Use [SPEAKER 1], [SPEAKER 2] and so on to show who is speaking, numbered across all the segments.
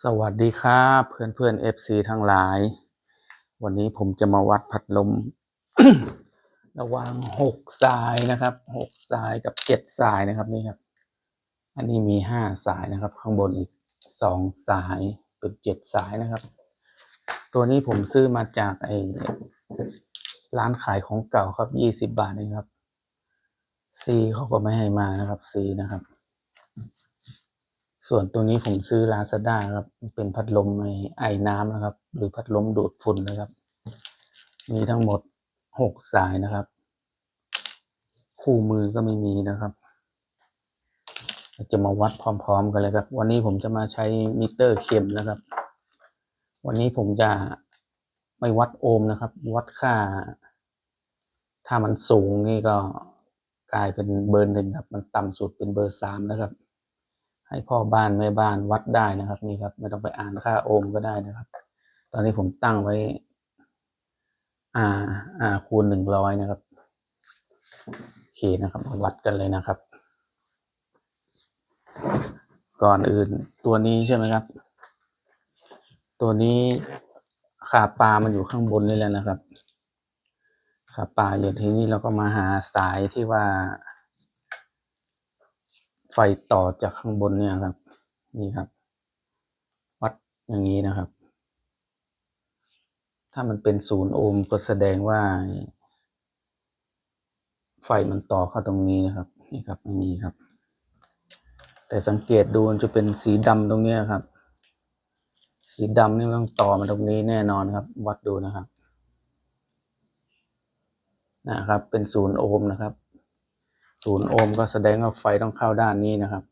[SPEAKER 1] สวัสดีครับเพื่อนเพื่อนเอฟซีทั้งหลาย วันนี้ผมจะมาวัดพัดลม ระหว่างหกสายนะครับหกสายกับเจ็ดสายนะครับนี่ครับ อันนี้มีห้าสายนะครับ ข้างบนอีกสองสายเป็นเจ็ดสายนะครับ ตัวนี้ผมซื้อมาจากไอ้ร้านขายของเก่าครับยี่สิบบาทเองครับซีเขาก็ไม่ให้มานะครับซีนะครับ ส่วนตัวนี้ผมซื้อ Lazada ครับ เป็นพัดลมไอไอน้ำนะครับ หรือพัดลมดูดฝุ่นนะครับ มีทั้งหมดหกสายนะครับ คู่มือก็ไม่มีนะครับจะมาวัดพร้อม ๆ กันเลยครับ วันนี้ผมจะมาใช้มิเตอร์เข็มนะครับ วันนี้ผมจะไม่วัดโอห์มนะครับ วัดค่า ถ้ามันสูงนี่ก็กลายเป็นเบอร์หนึ่งครับ มันต่ำสุดเป็นเบอร์สามนะครับ ให้พ่อบ้านแม่บ้านวัดได้นะครับ นี่ครับ ไม่ต้องไปอ่านค่าโอห์มก็ได้นะครับ ตอนนี้ผมตั้งไว้ อ่า อ่า คูณหนึ่งร้อยนะครับโอเคนะครับ วัดกันเลยนะครับ ก่อนอื่นตัวนี้ใช่ไหมครับ ตัวนี้ขาปลามันอยู่ข้างบนนี่แหละนะครับขาปลาอยู่ที่นี่เราก็มาหาสายที่ว่า ไฟต่อจากข้างบนเนี่ยครับ นี่ครับ วัดอย่างนี้นะครับ ถ้ามันเป็นศูนย์โอห์มก็แสดงว่า ไฟมันต่อเข้าตรงนี้นะครับ นี่ครับไม่มีครับ แต่สังเกตดูมันจะเป็นสีดำตรงเนี้ยครับ สีดำนี่ต้องต่อมาตรงนี้แน่นอนครับ วัดดูนะครับนะครับ เป็นศูนย์โอห์มนะครับ ศูนย์โอห์มก็แสดงว่าไฟต้องเข้าด้านนี้นะครับ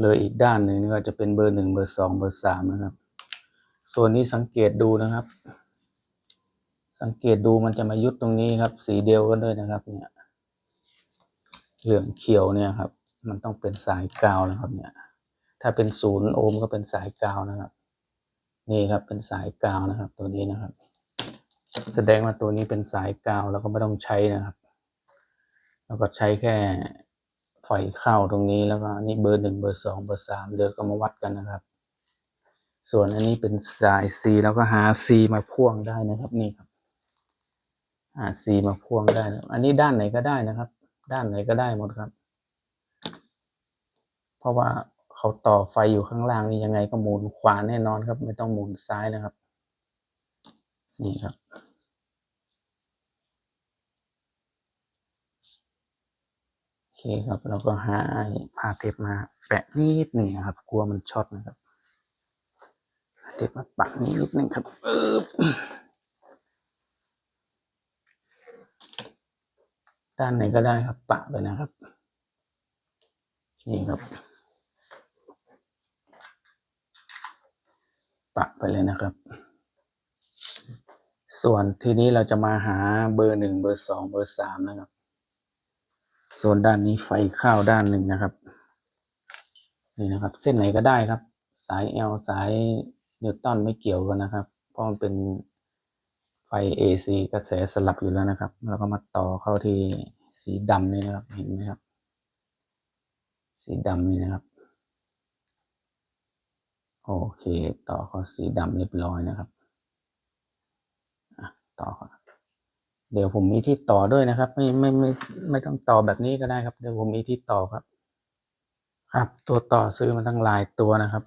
[SPEAKER 1] เลยอีกด้านหนึ่งก็จะเป็นเบอร์หนึ่งเบอร์สองเบอร์สามนะครับ ส่วนนี้สังเกตดูนะครับ สังเกตดูมันจะมายุดตรงนี้ครับ สีเดียวกันด้วยนะครับ เนี่ย เหลืองเขียวเนี่ยครับ มันต้องเป็นสายกาวนะครับ เนี่ย ถ้าเป็นศูนย์โอห์มก็เป็นสายกาวนะครับ นี่ครับเป็นสายกาวนะครับ ตัวนี้นะครับ แสดงว่าตัวนี้เป็นสายกาวแล้วก็ไม่ต้องใช้นะครับ แล้วก็ใช้แค่ไฟเข้าตรงนี้แล้วก็นี่เบอร์หนึ่งเบอร์สองเบอร์สามเดี๋ยวก็มาวัดกันนะครับ ส่วนอันนี้เป็นสาย C แล้วก็หา C มาพ่วงได้นะครับนี่ครับหา C มาพ่วงได้นะอันนี้ด้านไหนก็ได้นะครับ ด้านไหนก็ได้หมดครับ เพราะว่าเขาต่อไฟอยู่ข้างล่างนี่ยังไงก็หมุนขวาแน่นอนครับ ไม่ต้องหมุนซ้ายนะครับ นี่ครับ โอเคครับเราก็หาผ้าเทปมาแปะนิดหนึ่งนะครับ กลัวมันช็อตนะครับเทปมาปักนิดหนึ่งครับเออด้านไหนก็ได้ครับปะไปนะครับนี่ครับ ปะไปเลยนะครับ ส่วนทีนี้เราจะมาหาเบอร์หนึ่งเบอร์สองเบอร์สามนะครับ ส่วนด้านนี้ไฟเข้าด้านหนึ่งนะครับ นี่นะครับ เส้นไหนก็ได้ครับ สาย L สายนิวตันไม่เกี่ยวกันนะครับ เพราะมันเป็นไฟ AC กระแสสลับอยู่แล้วนะครับ แล้วก็มาต่อเข้าที่สีดำนี่นะครับ เห็นไหมครับ สีดำนี่นะครับ โอเค ต่อเข้าสีดำเรียบร้อยนะครับ ต่อครับ เดี๋ยวผมมีที่ต่อด้วยนะครับ ไม่ไม่ไม่ไม่ต้องต่อแบบนี้ก็ได้ครับ เดี๋ยวผมมีที่ต่อครับ ครับ ตัวต่อซื้อมาทั้งหลายตัวนะครับ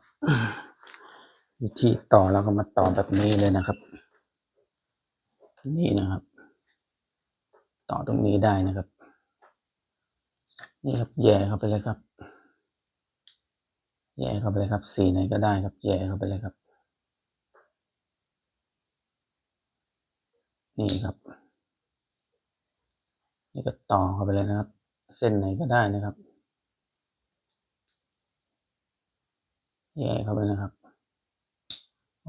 [SPEAKER 1] วิธีต่อเราก็มาต่อแบบนี้เลยนะครับ นี่นะครับ ต่อตรงนี้ได้นะครับ นี่ครับแย่เข้าไปเลยครับแย่เข้าไปเลยครับ สีไหนก็ได้ครับ แย่เข้าไปเลยครับ นี่ครับ นี่ก็ต่อเข้าไปเลยนะครับ เส้นไหนก็ได้นะครับแย่เข้าไปนะครับ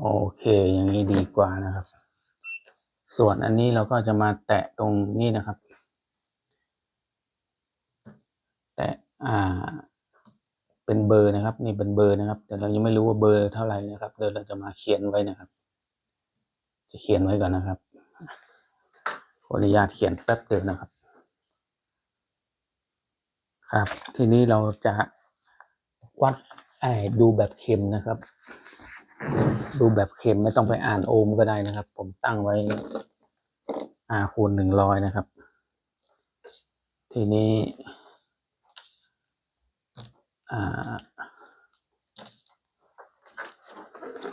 [SPEAKER 1] โอเค อย่างนี้ดีกว่านะครับ ส่วนอันนี้เราก็จะมาแตะตรงนี้นะครับ แตะอ่า เป็นเบอร์นะครับ นี่เป็นเบอร์นะครับ แต่เรายังไม่รู้ว่าเบอร์เท่าไหร่นะครับเดี๋ยวเราจะมาเขียนไว้นะครับ จะเขียนไว้ก่อนนะครับขออนุญาตเขียนแป๊บเดียวนะครับ ครับ ทีนี้เราจะวัดไอ้ดูแบบเข็มนะครับ ดูแบบเข็มไม่ต้องไปอ่านโอห์มก็ได้นะครับ ผมตั้งไว้อาคูณหนึ่งร้อยนะครับ ทีนี้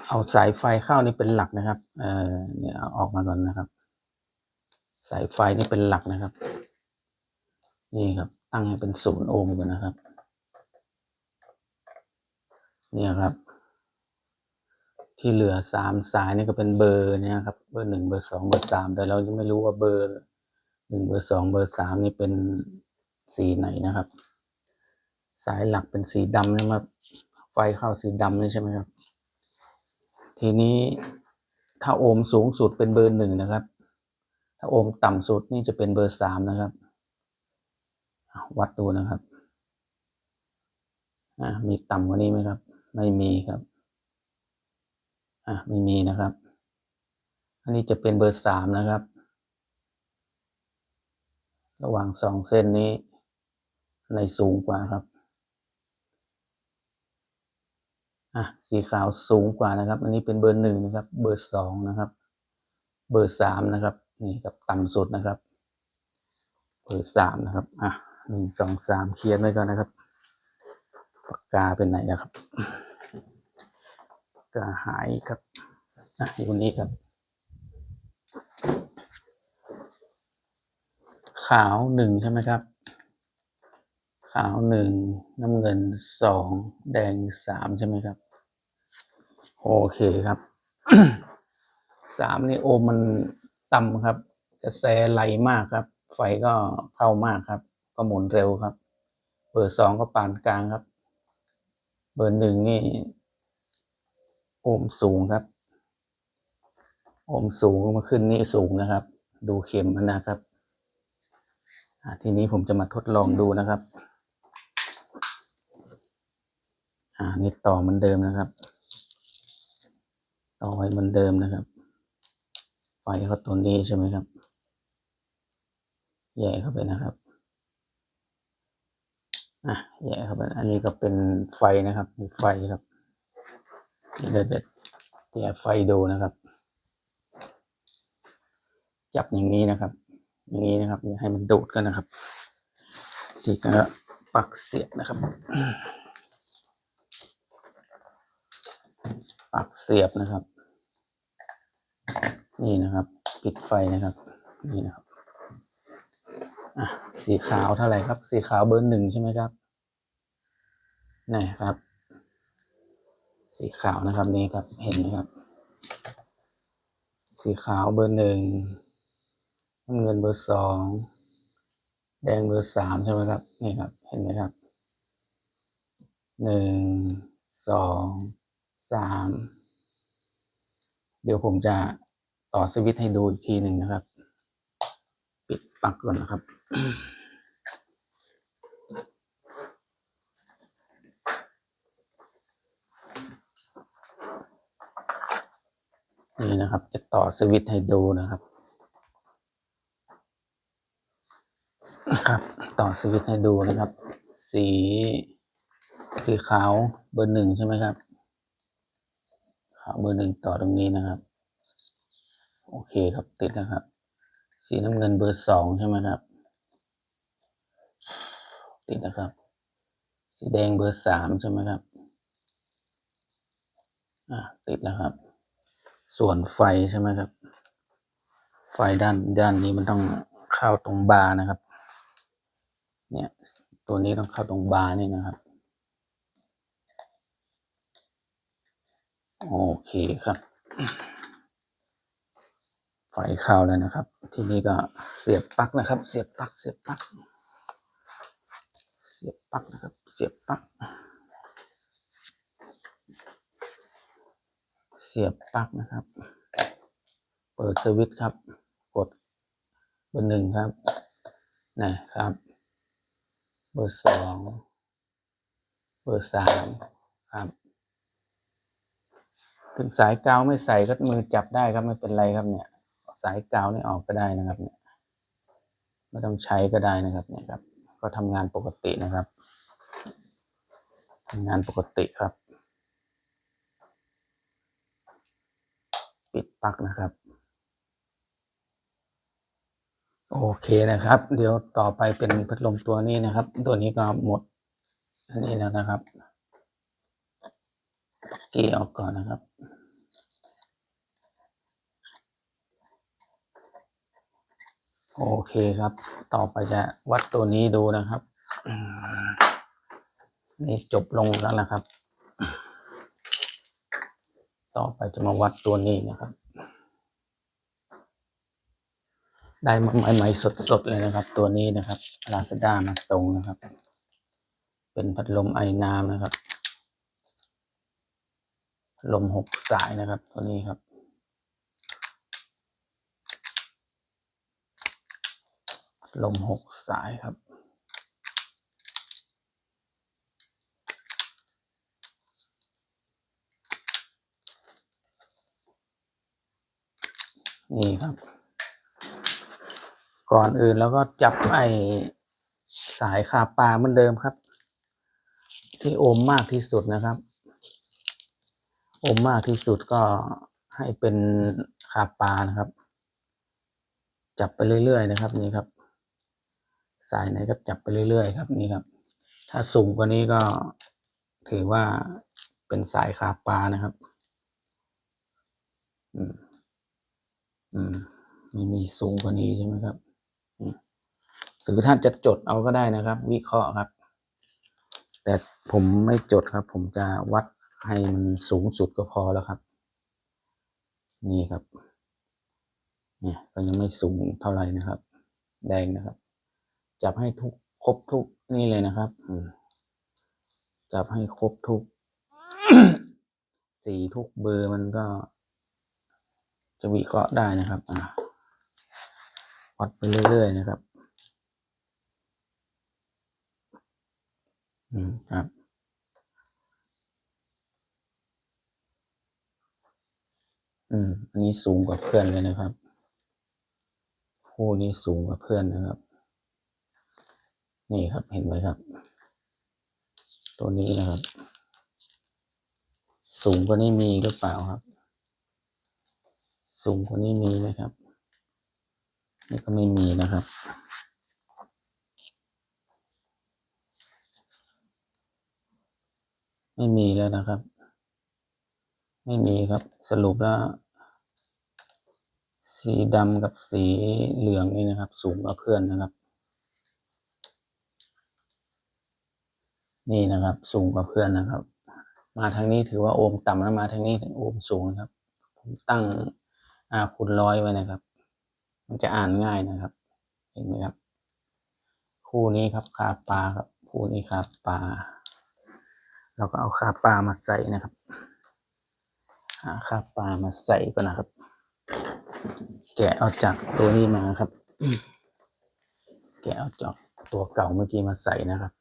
[SPEAKER 1] เอาสายไฟเข้านี่เป็นหลักนะครับ เออเนี่ยเอาออกมาก่อนนะครับ สายไฟนี่เป็นหลักนะครับ นี่ครับ ตั้งให้เป็นศูนย์โอห์มก่อนนะครับ เนี่ยครับ ที่เหลือสามสายนี่ก็เป็นเบอร์เนี่ยครับ เบอร์หนึ่งเบอร์สองเบอร์สามแต่เรายังไม่รู้ว่าเบอร์หนึ่งเบอร์สองเบอร์สามนี่เป็นสีไหนนะครับ สายหลักเป็นสีดำนะครับไฟเข้าสีดำนี่ใช่ไหมครับ ทีนี้ถ้าโอห์มสูงสุดเป็นเบอร์หนึ่งนะครับ ถ้าโอห์มต่ำสุดนี่จะเป็นเบอร์สามนะครับ วัดดูนะครับอ่ามีต่ำกว่านี้ไหมครับ ไม่มีครับอะไม่มีนะครับ อันนี้จะเป็นเบอร์สามนะครับ ระหว่างสองเส้นนี้อันไหนสูงกว่าครับอะสีขาวสูงกว่านะครับ อันนี้เป็นเบอร์หนึ่งนะครับ เบอร์สองนะครับ เบอร์สามนะครับ นี่ครับต่ำสุดนะครับ เบอร์สามนะครับอะ หนึ่งสองสามเขียนไว้ก่อนนะครับปากกาเป็นไหนนะครับปากกาหายครับอะอยู่นี้ครับ ขาวหนึ่งใช่ไหมครับ ขาวหนึ่งน้ำเงินสองแดงสามใช่ไหมครับโอเคครับสามนี่โอมมันต่ำครับ กระแสไหลมากครับ ไฟก็เข้ามากครับ ก็หมุนเร็วครับ เบอร์สองก็ปานกลางครับ เบอร์หนึ่งนี่โอมสูงครับ โอมสูงมาขึ้นนี่สูงนะครับ ดูเข็มมันนะครับทีนี้ผมจะมาทดลองดูนะครับ อ่านี่ต่อเหมือนเดิมนะครับ ต่อไว้เหมือนเดิมนะครับ ไฟเขาตัวนี้ใช่ไหมครับ แย่เข้าไปนะครับ อะแย่เข้าไปอันนี้ก็เป็นไฟนะครับมีไฟครับเดี๋ยวเดี๋ยวแย่ไฟดูนะครับ จับอย่างนี้นะครับ อย่างนี้นะครับอย่าให้มันดูดกันนะครับทีก็ปักเสียบนะครับ ปักเสียบนะครับ นี่นะครับ ปิดไฟนะครับ นี่นะครับ สีขาวเท่าไหร่ครับ สีขาวเบอร์หนึ่งใช่ไหมครับนี่ครับ สีขาวนะครับนี่ครับเห็นไหมครับ สีขาวเบอร์หนึ่งน้ำเงินเบอร์สองแดงเบอร์สามใช่ไหมครับนี่ครับ เห็นไหมครับหนึ่งสองสามเดี๋ยวผมจะต่อสวิตช์ให้ดูอีกทีหนึ่งนะครับ ปิดปลั๊กก่อนนะครับ นี่นะครับ จะต่อสวิตให้ดูนะครับนะครับ ต่อสวิตให้ดูนะครับ สีสีขาวเบอร์หนึ่งใช่ไหมครับขาวเบอร์หนึ่งต่อตรงนี้นะครับ โอเคครับติดนะครับ สีน้ำเงินเบอร์สองใช่ไหมครับ ติดนะครับ สีแดงเบอร์สามใช่ไหมครับอ่าติดแล้วครับ ส่วนไฟใช่ไหมครับ ไฟด้านด้านนี้มันต้องเข้าตรงบาร์นะครับ เนี่ยตัวนี้ต้องเข้าตรงบาร์นี่นะครับ โอเคครับไฟเข้าแล้วนะครับ ทีนี้ก็เสียบปลั๊กนะครับ เสียบปลั๊กเสียบปลั๊ก เสียบปลั๊กนะครับ เสียบปลั๊กเสียบปลั๊กนะครับ เปิดสวิตช์ครับ กดเบอร์หนึ่งครับนะครับ เบอร์สองเบอร์สามครับถึงสายกาวไม่ใส่ก็มือจับได้ครับไม่เป็นไรครับเนี่ย สายกาวนี่ออกก็ได้นะครับเนี่ยไม่ต้องใช้ก็ได้นะครับเนี่ยครับ ก็ทำงานปกตินะครับทำงานปกติครับปลั๊กนะครับ โอเคนะครับ เดี๋ยวต่อไปเป็นพัดลมตัวนี้นะครับ ตัวนี้ก็หมดอันนี้แล้วนะครับเกีออกก่อนนะครับ โอเคครับ ต่อไปจะวัดตัวนี้ดูนะครับ นี่จบลงแล้วนะครับ ต่อไปจะมาวัดตัวนี้นะครับ ได้มาใหม่ๆสดๆเลยนะครับ ตัวนี้นะครับลาซาด้ามาส่งนะครับ เป็นพัดลมไอน้ำนะครับ ลมหกสายนะครับ ตัวนี้ครับ ลมหกสายครับ นี่ครับ ก่อนอื่นแล้วก็จับไอสายคาปลาเหมือนเดิมครับ ที่อมมากที่สุดนะครับอมมากที่สุดก็ให้เป็นคาปลานะครับ จับไปเรื่อยๆนะครับนี่ครับ สายไหนก็จับไปเรื่อยๆครับนี่ครับ ถ้าสูงกว่านี้ก็ถือว่าเป็นสายคาปลานะครับ อืม อืมไม่มีสูงกว่านี้ใช่ไหมครับอืมหรือท่านจะจดเอาก็ได้นะครับ วิเคราะห์ครับ แต่ผมไม่จดครับ ผมจะวัดให้มันสูงสุดก็พอแล้วครับ นี่ครับ เนี่ยก็ยังไม่สูงเท่าไหร่นะครับ แดงนะครับ จับให้ทุกครบทุกนี่เลยนะครับจับให้ครบทุกสีทุกเบอร์มันก็ จะวิเคราะห์ได้นะครับ อ่าวัดไปเรื่อยๆนะครับ อืมครับอืมอันนี้สูงกว่าเพื่อนเลยนะครับ คู่นี้สูงกว่าเพื่อนนะครับ นี่ครับเห็นไหมครับ ตัวนี้นะครับ สูงกว่านี้มีหรือเปล่าครับ สูงกว่านี้มีไหมครับนี่ก็ไม่มีนะครับ ไม่มีแล้วนะครับ ไม่มีครับสรุปแล้วสีดำกับสีเหลืองนี่นะครับ สูงกว่าเพื่อนนะครับ นี่นะครับ สูงกว่าเพื่อนนะครับ มาทางนี้ถือว่าโอห์มต่ำแล้วมาทางนี้ถึงโอห์มสูงนะครับ ผมตั้งอาคูณร้อยไว้นะครับ มันจะอ่านง่ายนะครับ เห็นไหมครับ คู่นี้ครับคาปลาครับ คู่นี้คาปลาเราก็เอาคาปลามาใส่นะครับหาคาปลามาใส่ก่อนนะครับ แกะเอาจากตัวนี้มาครับ แกะเอาจากตัวเก่าเมื่อกี้มาใส่นะครับ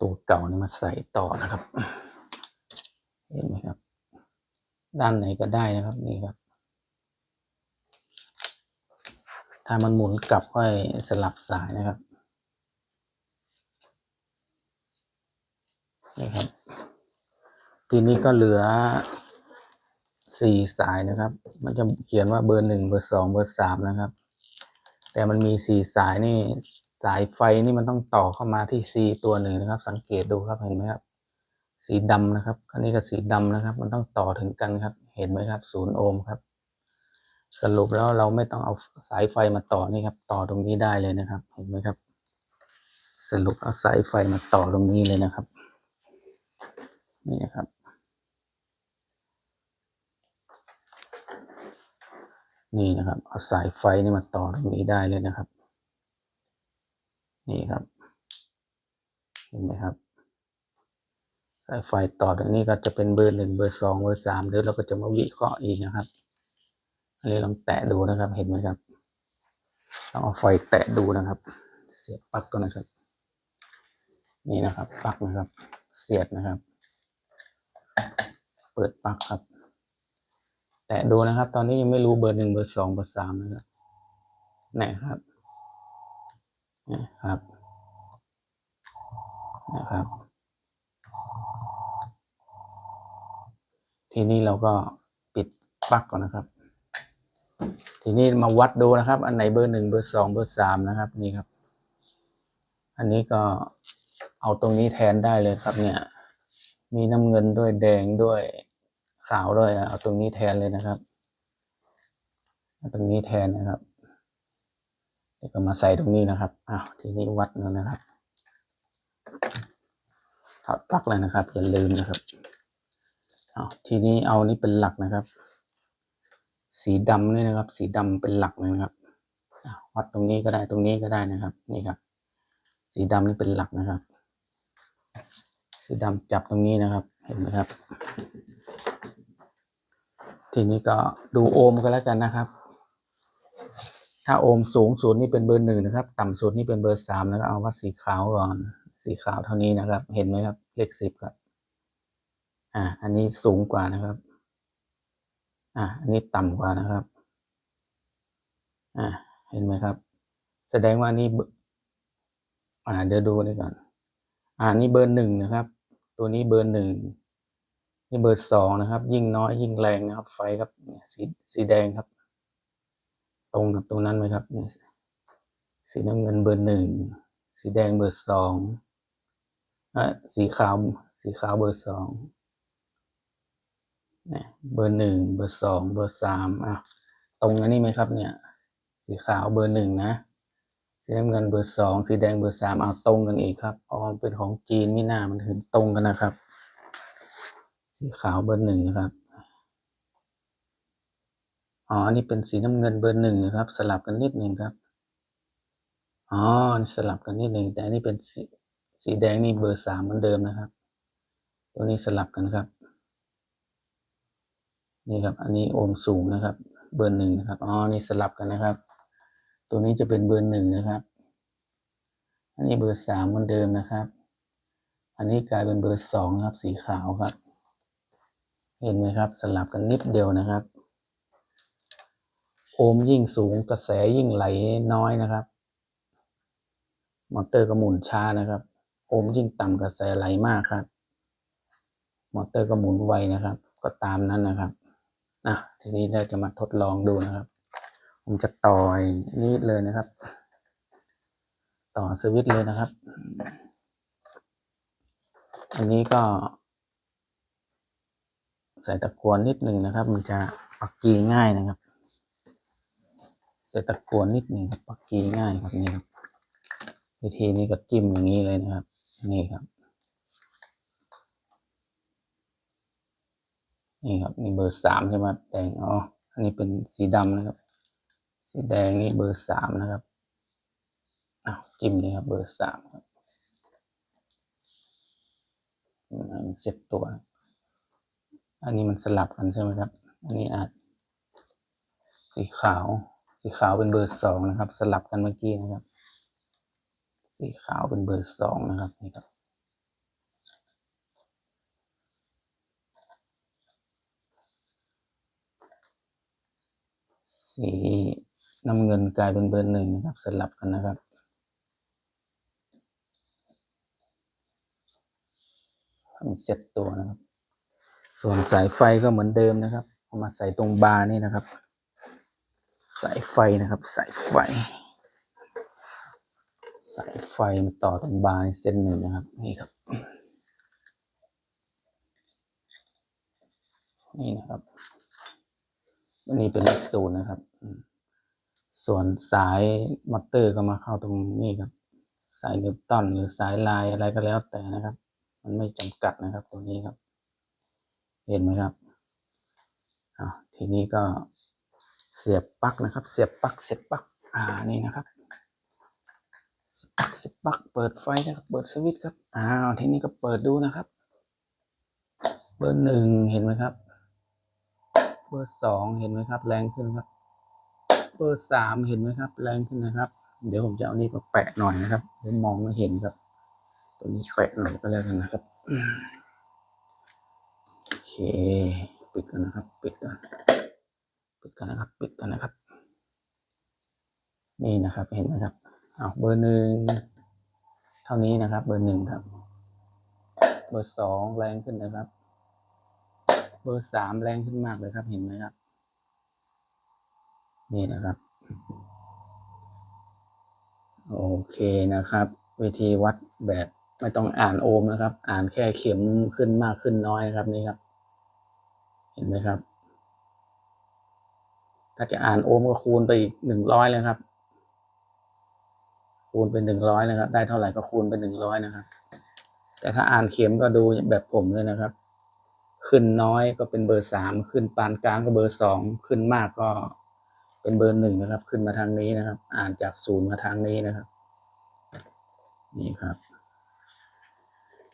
[SPEAKER 1] ตัวเก่านี่มาใส่ต่อนะครับ เห็นไหมครับ ด้านไหนก็ได้นะครับนี่ครับ ถ้ามันหมุนกลับค่อยสลับสายนะครับนี่ครับ ทีนี้ก็เหลือสี่สายนะครับ มันจะเขียนว่าเบอร์หนึ่งเบอร์สองเบอร์สามนะครับ แต่มันมีสี่สายนี่ สายไฟนี่มันต้องต่อเข้ามาที่ซีตัวหนึ่งนะครับ สังเกตดูครับเห็นไหมครับสีดำนะครับอันนี้ก็สีดำนะครับ มันต้องต่อถึงกันครับ เห็นไหมครับศูนย์โอห์มครับ สรุปแล้วเราไม่ต้องเอาสายไฟมาต่อนี่ครับ ต่อตรงนี้ได้เลยนะครับ เห็นไหมครับ สรุปเอาสายไฟมาต่อตรงนี้เลยนะครับ นี่นะครับนี่นะครับเอาสายไฟนี่มาต่อตรงนี้ได้เลยนะครับ นี่ครับ เห็นไหมครับ สายไฟต่อตรงนี้ก็จะเป็นเบอร์หนึ่งเบอร์สองเบอร์สามเดี๋ยวเราก็จะมาวิเคราะห์อีกนะครับ อันนี้ลองแตะดูนะครับ เห็นไหมครับลองเอาไฟแตะดูนะครับ เสียบปลั๊กก่อนนะครับ นี่นะครับปลั๊กนะครับ เสียบนะครับ เปิดปลั๊กครับ แตะดูนะครับ ตอนนี้ยังไม่รู้เบอร์หนึ่งเบอร์สองเบอร์สามนะครับไหนครับ นะครับนะครับ ทีนี้เราก็ปิดปลั๊กก่อนนะครับ ทีนี้มาวัดดูนะครับ อันไหนเบอร์หนึ่งเบอร์สองเบอร์สามนะครับนี่ครับ อันนี้ก็เอาตรงนี้แทนได้เลยครับเนี่ย มีน้ำเงินด้วยแดงด้วยขาวด้วยเอาตรงนี้แทนเลยนะครับ เอาตรงนี้แทนนะครับ เดี๋ยวก็มาใส่ตรงนี้นะครับอ้าวทีนี้วัดแล้วนะครับถอดปลั๊กเลยนะครับอย่าลืมนะครับอ้าวทีนี้เอานี่เป็นหลักนะครับ สีดำนี่นะครับ สีดำเป็นหลักเลยนะครับอ้าววัดตรงนี้ก็ได้ตรงนี้ก็ได้นะครับ นี่ครับ สีดำนี่เป็นหลักนะครับ สีดำจับตรงนี้นะครับ เห็นไหมครับ ทีนี้ก็ดูโอห์มก็แล้วกันนะครับ ถ้าโอห์มสูงสุดนี่เป็นเบอร์หนึ่งนะครับ ต่ำสุดนี่เป็นเบอร์สามแล้วก็เอาวัดสีขาวก่อน สีขาวเท่านี้นะครับ เห็นไหมครับ เลขสิบครับ อ่า อันนี้สูงกว่านะครับ อ่า อันนี้ต่ำกว่านะครับ อ่า เห็นไหมครับ แสดงว่านี่ อ่า เดี๋ยวดูนี่ก่อน อ่า นี่เบอร์หนึ่งนะครับ ตัวนี้เบอร์หนึ่งนี่เบอร์สองนะครับ ยิ่งน้อยยิ่งแรงนะครับ ไฟครับ สีสีแดงครับ ตรงกับตรงนั้นไหมครับเนี่ยสีน้ำเงินเบอร์หนึ่งสีแดงเบอร์สองอะสีขาวสีขาวเบอร์สองเนี่ยเบอร์หนึ่งเบอร์สองเบอร์สามอะตรงอันนี้ไหมครับเนี่ย สีขาวเบอร์หนึ่งนะ สีน้ำเงินเบอร์สองสีแดงเบอร์สามเอาตรงกันอีกครับเพราะมันเป็นของจีนไม่น่ามันถึงตรงกันนะครับ สีขาวเบอร์หนึ่งนะครับ อ๋อนนี้เป็นสีน้ำเงินเบอร์หนึ่งนะครับ สลับกันนิดหนึ่งครับ อ๋อ สลับกันนิดหนึ่งแต่นนี้เป็นสีสีแดงนี่เบอร์สามเหมือนเดิมนะครับ ตัวนี้สลับกันครับ นี่ครับ อันนี้โอห์มสูงนะครับ เบอร์หนึ่งนะครับ อ๋อ นี่สลับกันนะครับ ตัวนี้จะเป็นเบอร์หนึ่งนะครับ อันนี้เบอร์สามเหมือนเดิมนะครับ อันนี้กลายเป็นเบอร์สองครับ สีขาวครับ เห็นไหมครับ สลับกันนิดเดียวนะครับ โอห์มยิ่งสูงกระแสยิ่งไหลน้อยนะครับ มอเตอร์ก็หมุนช้านะครับ โอห์มยิ่งต่ำกระแสไหลมากครับ มอเตอร์ก็หมุนไวนะครับ ก็ตามนั้นนะครับอะทีนี้เราจะมาทดลองดูนะครับ ผมจะต่อยนี้เลยนะครับ ต่อสวิตช์เลยนะครับ อันนี้ก็ ใส่ตะกวนนิดหนึ่งนะครับ มันจะปักกีง่ายนะครับ ใส่ตะกวนนิดหนึ่งครับปักกีง่ายครับนี่ครับ วิธีนี้ก็จิ้มอย่างนี้เลยนะครับ นี่ครับ นี่ครับนี่เบอร์สามใช่ไหมแดงอ๋ออันนี้เป็นสีดำนะครับ สีแดงนี่เบอร์สามนะครับอ้าวจิ้มนี่ครับ เบอร์สามครับอืมอันนี้เซ็ตตัว อันนี้มันสลับกันใช่ไหมครับ อันนี้อาจสีขาว สีขาวเป็นเบอร์สองนะครับ สลับกันเมื่อกี้นะครับ สีขาวเป็นเบอร์สองนะครับนี่ครับสีน้ำเงินกลายเป็นเบอร์หนึ่งนะครับ สลับกันนะครับทำเซ็ตตัวนะครับ ส่วนสายไฟก็เหมือนเดิมนะครับเอามาใส่ตรงบาร์นี่นะครับ สายไฟนะครับ สายไฟ สายไฟมาต่อตรงบาร์เส้นหนึ่งนะครับ นี่ครับ นี่นะครับอันนี้เป็นเลขศูนย์นะครับ ส่วนสายมอเตอร์ก็มาเข้าตรงนี้ครับ สายนิวตันหรือสายลายอะไรก็แล้วแต่นะครับ มันไม่จำกัดนะครับ ตัวนี้ครับ เห็นไหมครับอ่าทีนี้ก็ เสียบปลั๊กนะครับ เสียบปลั๊กเสียบปลั๊กอ่านี่นะครับเสียบปลั๊กเปิดไฟนะครับ เปิดสวิตช์ครับอ้าวทีนี้ก็เปิดดูนะครับ เบอร์หนึ่งเห็นไหมครับ เบอร์สองเห็นไหมครับ แรงขึ้นครับ เบอร์สามเห็นไหมครับ แรงขึ้นนะครับ เดี๋ยวผมจะเอานี่มาแปะหน่อยนะครับเดี๋ยวมองไม่เห็นครับ ตัวนี้แปะหน่อยก็แล้วกันนะครับโอเค ปิดกันนะครับ ปิดกัน ปิดกันนะครับ ปิดกันนะครับ นี่นะครับ เห็นไหมครับเอาเบอร์หนึ่งเท่านี้นะครับ เบอร์หนึ่งครับ เบอร์สองแรงขึ้นนะครับ เบอร์สามแรงขึ้นมากเลยครับ เห็นไหมครับ นี่นะครับ โอเคนะครับ วิธีวัดแบบไม่ต้องอ่านโอห์มนะครับ อ่านแค่เข็มขึ้นมากขึ้นน้อยครับนี่ครับ เห็นไหมครับ ถ้าจะอ่านโอห์มก็คูณไปอีกหนึ่งร้อยเลยครับ คูณเป็นหนึ่งร้อยนะครับ ได้เท่าไหร่ก็คูณเป็นหนึ่งร้อยนะครับ แต่ถ้าอ่านเข็มก็ดูแบบผมเลยนะครับ ขึ้นน้อยก็เป็นเบอร์สามขึ้นปานกลางก็เบอร์สองขึ้นมากก็เป็นเบอร์หนึ่งนะครับ ขึ้นมาทางนี้นะครับ อ่านจากศูนย์มาทางนี้นะครับ นี่ครับ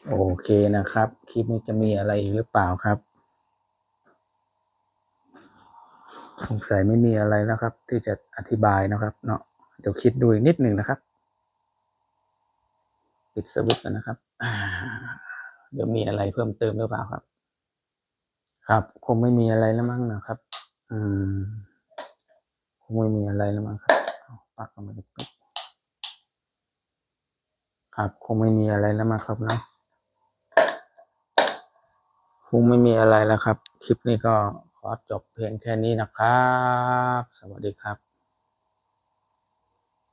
[SPEAKER 1] โอเคนะครับ คลิปนี้จะมีอะไรอีกหรือเปล่าครับ สงสัยไม่มีอะไรแล้วครับ ที่จะอธิบายนะครับ เนาะเดี๋ยวคิดดูอีกนิดหนึ่งนะครับ ปิดสวิตช์นะครับเดี๋ยวมีอะไรเพิ่มเติมหรือเปล่าครับ ครับ คงไม่มีอะไรแล้วมั้งนะครับ อืมคงไม่มีอะไรแล้วมั้งครับปากก็ไม่ได้ปิดครับ คงไม่มีอะไรแล้วมั้งครับเนาะคงไม่มีอะไรแล้วครับ คลิปนี้ก็ จบเพียงแค่นี้นะครับ สวัสดีครับ